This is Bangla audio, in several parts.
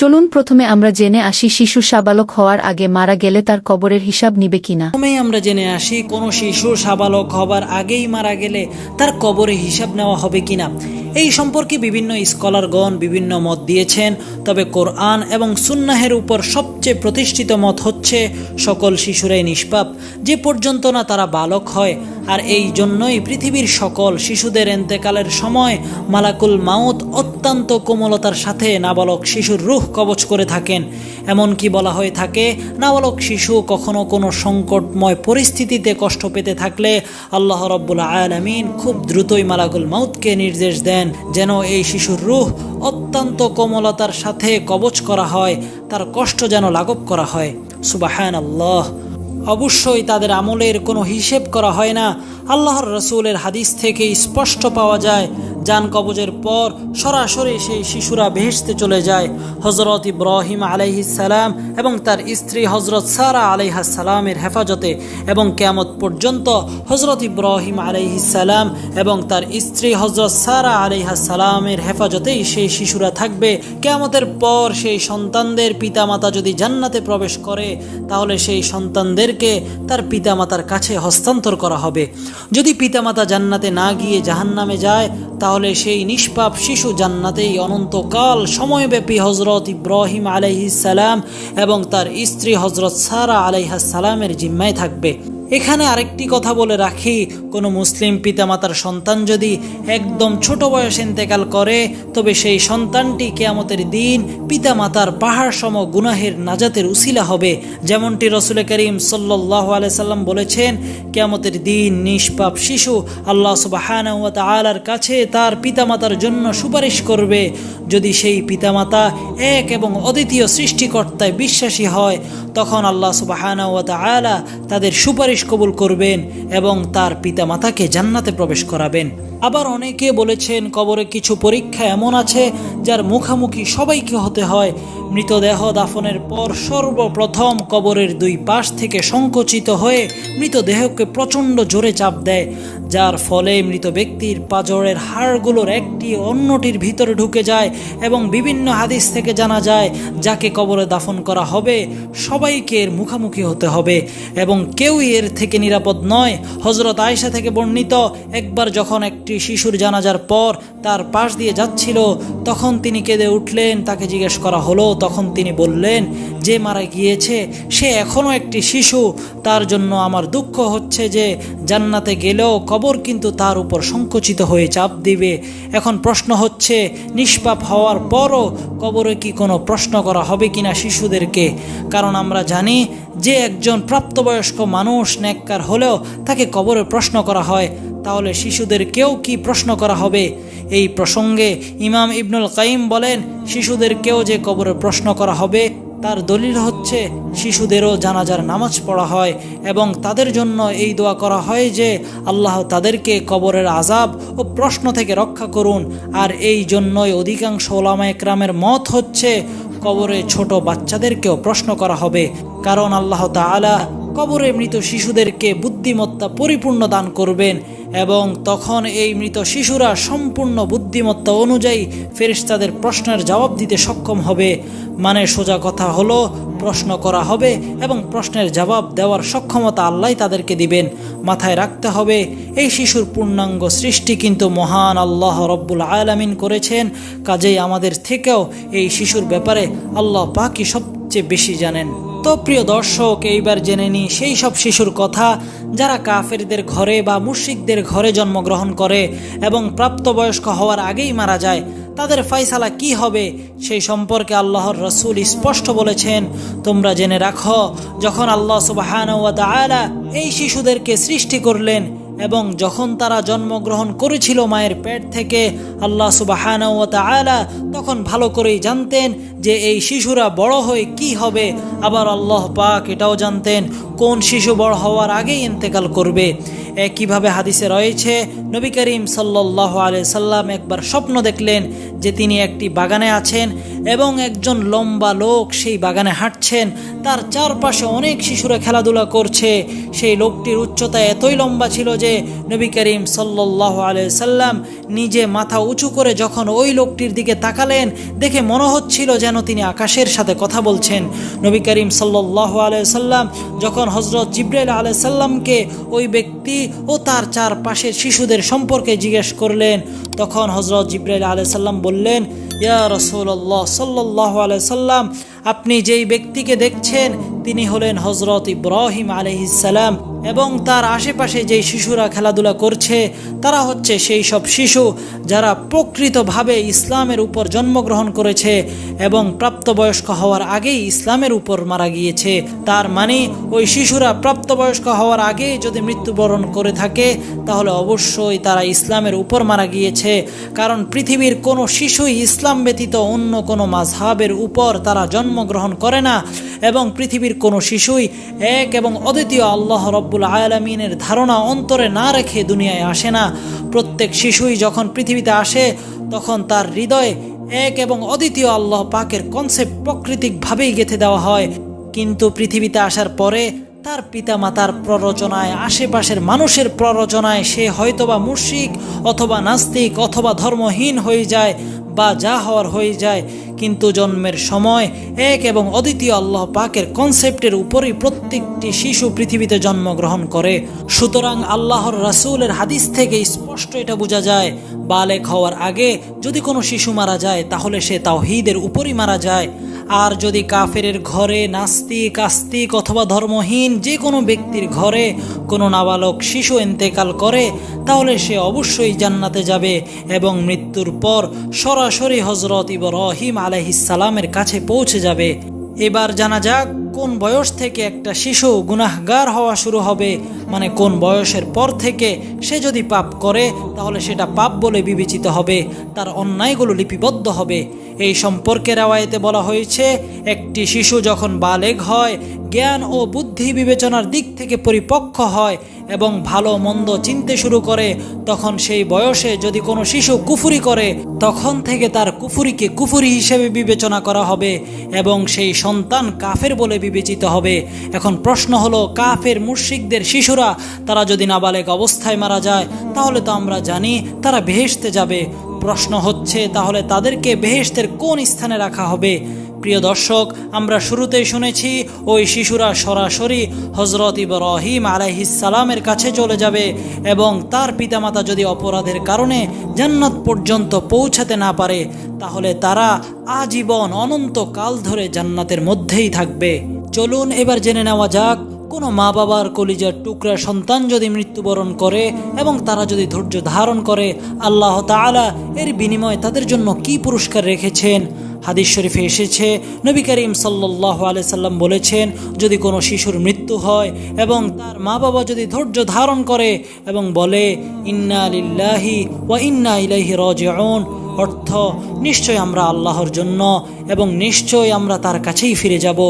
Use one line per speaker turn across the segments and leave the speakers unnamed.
চলুন প্রথমে আমরা জেনে আসি শিশু সাবালক হওয়ার আগে মারা গেলে তার কবরের হিসাব নিবে কিনা।
প্রথমেই আমরা জেনে আসি কোনো শিশু সাবালক হবার আগেই মারা গেলে তার কবরে হিসাব নেওয়া হবে কিনা। এই সম্পর্কে বিভিন্ন স্কলারগণ বিভিন্ন মত দিয়েছেন, তবে কোরআন এবং সুন্নাহের উপর সবচেয়ে প্রতিষ্ঠিত মত হচ্ছে, সকল শিশুরাই নিষ্পাপ, যে পর্যন্ত না তারা বালক হয়। আর এই জন্যই পৃথিবীর সকল শিশুদের এন্তেকালের সময় মালাকুল মাউত অত্যন্ত কোমলতার সাথে নাবালক শিশুর রুহ কবচ করে থাকেন। এমনকি বলা হয়ে থাকে, নাবালক শিশু কখনো কোনো সংকটময় পরিস্থিতিতে কষ্ট পেতে থাকলে আল্লাহ রব্বুল আলমিন খুব দ্রুতই মালাকুল মাউতকে নির্দেশ দেন যেন এই শিশুর রুহ অত্যন্ত কোমলতার সাথে কবচ করা হয়, তার কষ্ট যেন লাঘব করা হয়। সুবাহান আল্লাহ অবশ্যই তাদের আমলের কোনো হিসেব করা হয় না। আল্লাহর রসুলের হাদিস থেকে স্পষ্ট পাওয়া যায়, যান কবজের পর সরাসরি সেই শিশুরা বেহেশতে চলে যায়। হজরত ইব্রাহিম আলাইহিসালাম এবং তার স্ত্রী হজরত সারা আলাইহাসালামের হেফাজতে এবং কেয়ামত পর্যন্ত হজরত ইব্রাহিম আলাইহিসালাম এবং তার স্ত্রী হজরত সারা আলাইহাসালামের হেফাজতেই সেই শিশুরা থাকবে। কেয়ামতের পর সেই সন্তানদের পিতামাতা যদি জান্নাতে প্রবেশ করে, তাহলে সেই সন্তানদেরকে তার পিতামাতার কাছে হস্তান্তর করা হবে। যদি পিতামাতা জান্নাতে না গিয়ে জাহান্নামে যায়, তাহলে সেই নিষ্পাপ শিশু জান্নাতেই অনন্তকাল সময়ব্যাপী হজরত ইব্রাহিম আলাইহিসালাম এবং তার স্ত্রী হজরত সারা আলাইহাসালামের জিম্মায় থাকবে। এখানে আরেকটি কথা বলে রাখি, কোনো মুসলিম পিতামাতার সন্তান যদি একদম ছোট বয়সে ইন্তেকাল করে, তবে সেই সন্তানটি কেয়ামতের দিন পিতামাতার পাহাড় সম গুনাহের নাজাতের উসিলা হবে। যেমনটি রসুল করিম সাল্লাহ সাল্লাম বলেছেন, কেয়ামতের দিন নিষ্পাপ শিশু আল্লাহ সুবাহানা আলার কাছে তার পিতামাতার জন্য সুপারিশ করবে। যদি সেই পিতামাতা এক এবং অদ্বিতীয় সৃষ্টিকর্তায় বিশ্বাসী হয়, তখন আল্লাহ সুবাহানা আলা তাদের সুপারিশ কবুল করবেন এবং তার পিতামাতাকে জান্নাতে প্রবেশ করাবেন। আবার অনেকে বলেছেন, কবরে কিছু পরীক্ষা এমন আছে যার মুখামুখি সবাইকে হতে হয়। মৃতদেহ দাফনের পর সর্বপ্রথম কবরের দুই পাশ থেকে সংকুচিত হয়ে মৃতদেহকে প্রচণ্ড জোরে চাপ দেয়, যার ফলে মৃত ব্যক্তির পাজরের হাড়গুলোর একটি অন্যটির ভিতরে ঢুকে যায় এবং বিভিন্ন হাদিস থেকে জানা যায়, যাকে কবরে দাফন করা হবে, সবাইকে এর মুখামুখি হতে হবে এবং কেউই এর থেকে নিরাপদ নয়। হজরত আয়সা থেকে বর্ণিত একবার যখন একটি শিশুর জানাজার পর তার পাশ দিয়ে যাচ্ছিল। তখন তিনি কেঁদে উঠলেন, তাকে জিজ্ঞেস করা হলো। তখন তিনি বললেন, যে মারা গিয়েছে, সে এখনও একটি শিশু। তার জন্য আমার দুঃখ হচ্ছে যে জান্নাতে গেলেও কবর কিন্তু তার উপর সংকুচিত হয়ে চাপ দিবে। এখন প্রশ্ন হচ্ছে, নিষ্পাপ হওয়ার পরও কবরে কি কোনো প্রশ্ন করা হবে কিনা শিশুদেরকে? কারণ আমরা জানি যে একজন প্রাপ্তবয়স্ক মানুষ নেককার হলেও তাকে কবরে প্রশ্ন করা হয়। তাহলে শিশুদেরকেও কি প্রশ্ন করা হবে? এই প্রসঙ্গে ইমাম ইবনুল কাইম বলেন শিশুদেরকেও যে কবরে প্রশ্ন করা হবে, তার দলিল হচ্ছে শিশুদেরও জানাজার নামাজ পড়া হয় এবং তাদের জন্য এই দোয়া করা হয় যে আল্লাহ তাদেরকে কবরের আজাব ও প্রশ্ন থেকে রক্ষা করুন। আর এই জন্যই অধিকাংশ ওলামা একরামের মত হচ্ছে, কবরে ছোট বাচ্চাদেরকেও প্রশ্ন করা হবে। কারণ আল্লাহ তাআলা কবরে মৃত শিশুদেরকে বুদ্ধিমত্তা পরিপূর্ণ দান করবেন এবং তখন এই মৃত শিশুরা সম্পূর্ণ বুদ্ধিমত্তা অনুযায়ী ফেরেশতাদের প্রশ্নের জবাব দিতে সক্ষম হবে। মানে সোজা কথা হলো, প্রশ্ন করা হবে এবং প্রশ্নের জবাব দেওয়ার সক্ষমতা আল্লাহ তাদেরকে দিবেন। মাথায় রাখতে হবে, এই শিশুর পূর্ণাঙ্গ সৃষ্টি কিন্তু মহান আল্লাহ রব্বুল আলামিন করেছেন। কাজেই আমাদের থেকেও এই শিশুর ব্যাপারে আল্লাহ পাকি সবচেয়ে বেশি জানেন। তো প্রিয় দর্শক, এইবার জেনে নি সেই সব শিশুর কথা যারা কাফেরদের ঘরে বা মুশিকদের ঘরে জন্মগ্রহণ করে এবং প্রাপ্তবয়স্ক হওয়ার আগেই মারা যায়, তাদের ফাইসালা কি হবে সেই সম্পর্কে আল্লাহর রসুল স্পষ্ট বলেছেন। তোমরা জেনে রাখো, যখন আল্লাহ সুবাহান এই শিশুদেরকে সৃষ্টি করলেন এবং যখন তারা জন্মগ্রহণ করেছিল মায়ের পেট থেকে, আল্লাহ সুবাহান তখন ভালো করেই জানতেন যে এই শিশুরা বড় হয়ে কি হবে। আবার আল্লাহ পাক এটাও জানতেন কোন শিশু বড় হওয়ার আগেই ইন্তেকাল করবে। একইভাবে হাদিসে রয়েছে, নবী করিম সাল্লাহ আলিয়া সাল্লাম একবার স্বপ্ন দেখলেন যে তিনি একটি বাগানে আছেন এবং একজন লম্বা লোক সেই বাগানে হাঁটছেন। তার চারপাশে অনেক শিশুরা খেলাধুলা করছে। সেই লোকটির উচ্চতা এতই লম্বা ছিল যে নবী করিম সাল্লাহ সাল্লাম নিজে মাথা উঁচু করে যখন ওই লোকটির দিকে তাকালেন, দেখে মনে হচ্ছিল যেন তিনি আকাশের সাথে কথা বলছেন। নবী করিম সাল্লাহ সাল্লাম যখন হজরত জিব্রাইল আলাই সাল্লামকে ওই ব্যক্তি ও তার চারপাশের শিশুদের সম্পর্কে জিজ্ঞেস করলেন, তখন হজরত জিব্রাইল আলাই সাল্লাম বললেন, ইয়া রসুল্লাহ সাল্লাহ সাল্লাম, আপনি যেই ব্যক্তিকে দেখছেন, তিনি হলেন হজরত ইব্রাহিম আলহিসাল্লাম এবং তার আশেপাশে যেই শিশুরা খেলাধুলা করছে, তারা হচ্ছে সেই সব শিশু যারা প্রকৃতভাবে ইসলামের উপর জন্মগ্রহণ করেছে এবং প্রাপ্তবয়স্ক হওয়ার আগেই ইসলামের উপর মারা গিয়েছে। তার মানে ওই শিশুরা প্রাপ্তবয়স্ক হওয়ার আগে যদি মৃত্যুবরণ করে থাকে, তাহলে অবশ্যই তারা ইসলামের উপর মারা গিয়েছে। কারণ পৃথিবীর কোনো শিশুই ইসলাম ব্যতীত অন্য কোনো মাঝহাবের উপর তারা জন্মগ্রহণ করে না। এবং পৃথিবীর কোনো শিশুই এক এবং অদ্বিতীয় আল্লাহ রব্বুল আয়ালামিনের ধারণা অন্তরে না রেখে দুনিয়ায় আসে না। প্রত্যেক শিশুই যখন পৃথিবীতে আসে, তখন তার হৃদয়ে এক এবং অদ্বিতীয় আল্লাহ পাকের কনসেপ্ট প্রাকৃতিকভাবেই গেঁথে দেওয়া হয়। কিন্তু পৃথিবীতে আসার পরে তার পিতামাতার প্ররোচনায়, আশেপাশের মানুষের প্ররোচনায় সে হয়তোবা মুশিক অথবা নাস্তিক অথবা ধর্মহীন হয়ে যায় বা যা হওয়ার হয়ে যায়। কিন্তু জন্মের সময় এক এবং অদ্বিতীয় আল্লাহ পাকের কনসেপ্টের উপরই প্রত্যেকটি শিশু পৃথিবীতে জন্মগ্রহণ করে। সুতরাং আল্লাহর রাসূলের হাদিস থেকে স্পষ্ট এটা বোঝা যায়, বালেক হওয়ার আগে যদি কোনো শিশু মারা যায় তাহলে সে তাওহীদের উপরই মারা যায়। আর যদি কাফেরের ঘরে নাস্তিক, আস্তিক অথবা ধর্মহীন যে কোনো ব্যক্তির ঘরে কোনো নাবালক শিশু এন্তেকাল করে, তাহলে সে অবশ্যই জান্নাতে যাবে এবং মৃত্যুর পর সরাসরি হজরত ইব্রাহিম আলাইহিসালামের কাছে পৌঁছে যাবে। এবার জানা যাক কোন বয়স থেকে একটা শিশু গুনাহগার হওয়া শুরু হবে। মানে কোন বয়সের পর থেকে সে যদি পাপ করে, তাহলে সেটা পাপ বলে বিবেচিত হবে, তার অন্যায়গুলো লিপিবদ্ধ হবে। এই সম্পর্কে রেওয়ায়েতে বলা হয়েছে, একটি শিশু যখন বালেগ হয়, জ্ঞান ও বুদ্ধি বিবেচনার দিক থেকে পরিপক্ক হয় এবং ভালো মন্দ চিনতে শুরু করে, তখন সেই বয়সে যদি কোনো শিশু কুফুরি করে, তখন থেকে তার কুফুরিকে কুফুরি হিসেবে বিবেচনা করা হবে এবং সেই সন্তান কাফের বলে বিবেচিত হবে। এখন প্রশ্ন হলো, কাফের মুর্শিকদের শিশুরা তারা যদি নাবালেক অবস্থায় মারা যায়, তাহলে তো আমরা জানি তারা বেহেশতে যাবে। প্রশ্ন হচ্ছে, তাহলে তাদেরকে বেহেশতের কোন স্থানে রাখা হবে? প্রিয় দর্শক, আমরা শুরুতেই শুনেছি, ওই শিশুরা সরাসরি হজরত ইব্রাহিম আলাইহিসালামের কাছে চলে যাবে এবং তার পিতামাতা যদি অপরাধের কারণে জান্নাত পর্যন্ত পৌঁছাতে না পারে, তাহলে তারা আজীবন অনন্ত কাল ধরে জান্নাতের মধ্যেই থাকবে। চলুন এবার জেনে নেওয়া যাক কোনো মা বাবার কলিজার টুকরা সন্তান যদি মৃত্যুবরণ করে এবং তারা যদি ধৈর্য ধারণ করে, আল্লাহ তাআলা এর বিনিময়ে তাদের জন্য কি পুরস্কার রেখেছেন? হাদিস শরীফে এসেছে, নবী করিম সাল্লাহ সাল্লাম বলেছেন, যদি কোনো শিশুর মৃত্যু হয় এবং তার মা বাবা যদি ধৈর্য ধারণ করে এবং বলে, ইন্না লিল্লাহি ওয়া ইন্না ইলাইহি রাজিউন অর্থ, নিশ্চয় আমরা আল্লাহর জন্য এবং নিশ্চয় আমরা তার কাছেই ফিরে যাব।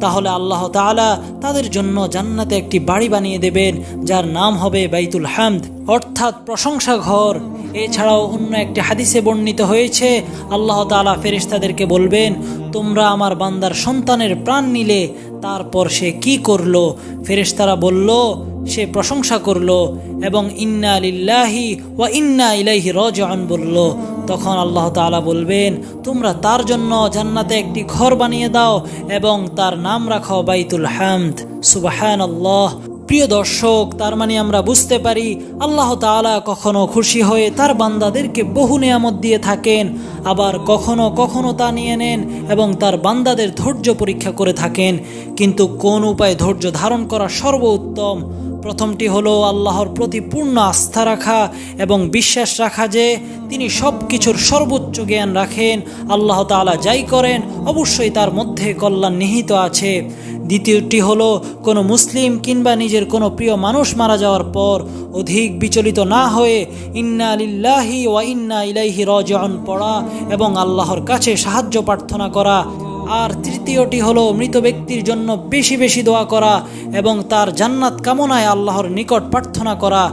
তাহলে আল্লাহ তালা তাদের জন্য জান্নাতে একটি বাড়ি বানিয়ে দেবেন, যার নাম হবে বাইতুল হামদ। অর্থাৎ প্রশংসা ঘর। এছাড়াও অন্য একটি হাদিসে বর্ণিত হয়েছে, আল্লাহ তাআলা ফেরেশতাদেরকে বলবেন, তোমরা আমার বান্দার সন্তানের প্রাণ নিলে, তারপর সে কি করল? ফেরেশতারা বলল, সে প্রশংসা করল এবং ইন্না লিল্লাহি ওয়া ইন্না ইলাইহি রাজিউন বলল। তখন আল্লাহ তাআলা বলবেন, তোমরা তার জন্য জান্নাতে একটি ঘর বানিয়ে দাও এবং তার নাম রাখো বাইতুল হামদ। সুবহানাল্লাহ। প্রিয় দর্শক, তার মানে আমরা বুঝতে পারি আল্লাহ তাআলা কখনো খুশি হয়ে তার বান্দাদেরকে বহু নেয়ামত দিয়ে থাকেন, আবার কখনো কখনো তা নিয়ে নেন এবং তার বান্দাদের ধৈর্য পরীক্ষা করে থাকেন। কিন্তু কোন উপায়ে ধৈর্য ধারণ করা সর্বোত্তম? প্রথমটি হলো আল্লাহর প্রতি পূর্ণ আস্থা রাখা এবং বিশ্বাস রাখা যে তিনি সব কিছুর সর্বোচ্চ জ্ঞান রাখেন। আল্লাহ তাআলা যাই করেন, অবশ্যই তার মধ্যে কল্যাণ নিহিত আছে। দ্বিতীয়টি হলো, কোনো মুসলিম কিংবা নিজের কোনো প্রিয় মানুষ মারা যাওয়ার পর অধিক বিচলিত না হয়ে ইন্না লিল্লাহি ওয়া ইন্না ইলাইহি রাজিউন পড়া এবং আল্লাহর কাছে সাহায্য প্রার্থনা করা। আর তৃতীয়টি হলো, মৃত ব্যক্তির জন্য বেশি বেশি দোয়া করা এবং তার জান্নাত কামনায় আল্লাহর নিকট প্রার্থনা করা।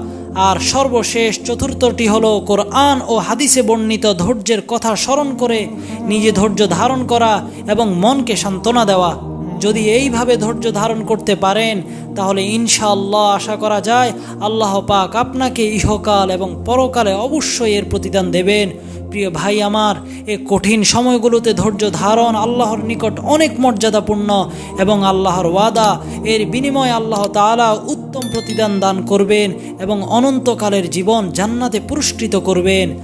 আর সর্বশেষ, চতুর্থটি হলো, কোরআন ও হাদিসে বর্ণিত ধৈর্যের কথা স্মরণ করে নিজে ধৈর্য ধারণ করা এবং মনকে সান্ত্বনা দেওয়া। যদি এইভাবে ধৈর্য ধারণ করতে পারেন, তাহলে ইনশাআল্লাহ আশা করা যায় আল্লাহ পাক আপনাকে ইহকাল এবং পরকালে অবশ্যই এর প্রতিদান দেবেন। প্রিয় ভাই আমার, এ কঠিন সময়গুলোতে ধৈর্য ধারণ আল্লাহর নিকট অনেক মর্যাদাপূর্ণ এবং আল্লাহর ওয়াদা, এর বিনিময়ে আল্লাহ তাআলা উত্তম প্রতিদান দান করবেন এবং অনন্তকালের জীবন জান্নাতে পুরস্কৃত করবেন।